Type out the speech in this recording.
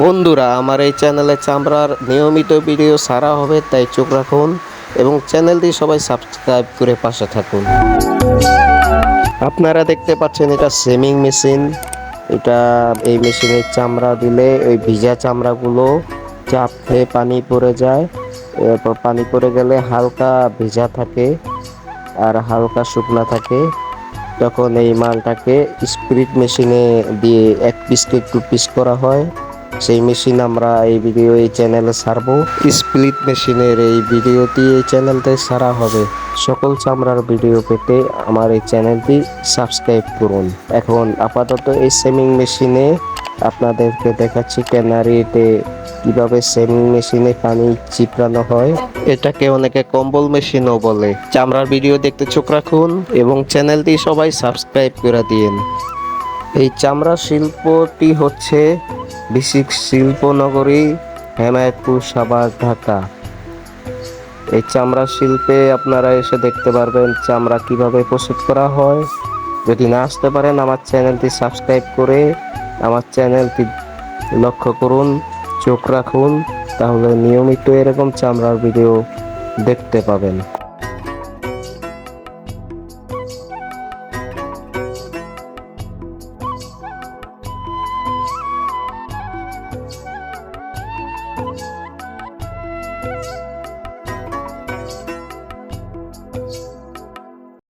বন্ধুরা, আমার এই চ্যানেলে চামড়ার নিয়মিত ভিডিও সারা হবে, তাই চোখ রাখুন এবং চ্যানেলটি সবাই সাবস্ক্রাইব করে পাশে থাকুন। আপনারা দেখতে পাচ্ছেন এটা সেমিং মেশিন। এটা এই মেশিনে চামড়া দিলে ওই ভিজা চামড়াগুলো চাপ খেয়ে পানি পড়ে যায়। এরপর পানি পড়ে গেলে হালকা ভিজা থাকে আর হালকা শুকনা থাকে। তখন এই মালটাকে স্পিরিট মেশিনে দিয়ে এক পিসকে একটু পিস করা হয়। সেই মেশিন আমরা এই ভিডিও এই চ্যানেলে ছাড়বো। স্প্লিট মেশিনের এই ভিডিওটি এই চ্যানেলতে ছাড়া হবে। সকল চামড়ার ভিডিও পেতে আমার এই চ্যানেলটি সাবস্ক্রাইব করুন। এখন আপাতত এই সেমিং মেশিনে আপনাদেরকে দেখাচ্ছি ক্যানারিতে কীভাবে সেমিং মেশিনে পানি চিপড়ানো হয়। এটাকে অনেকে কম্বল মেশিনও বলে। চামড়ার ভিডিও দেখতে চোখ রাখুন এবং চ্যানেলটি সবাই সাবস্ক্রাইব করে দিন। এই চামড়া শিল্পটি হচ্ছে বিসিক শিল্পনগরী, হেমায়তপুর, সাভার, ঢাকা। এই চামড়া শিল্পে আপনারা এসে দেখতে পারবেন চামড়া কীভাবে প্রস্তুত করা হয়। যদি না আসতে পারেন, আমার চ্যানেলটি সাবস্ক্রাইব করে আমার চ্যানেলটি লক্ষ্য করুন, চোখ রাখুন, তাহলে নিয়মিত এরকম চামড়ার ভিডিও দেখতে পাবেন।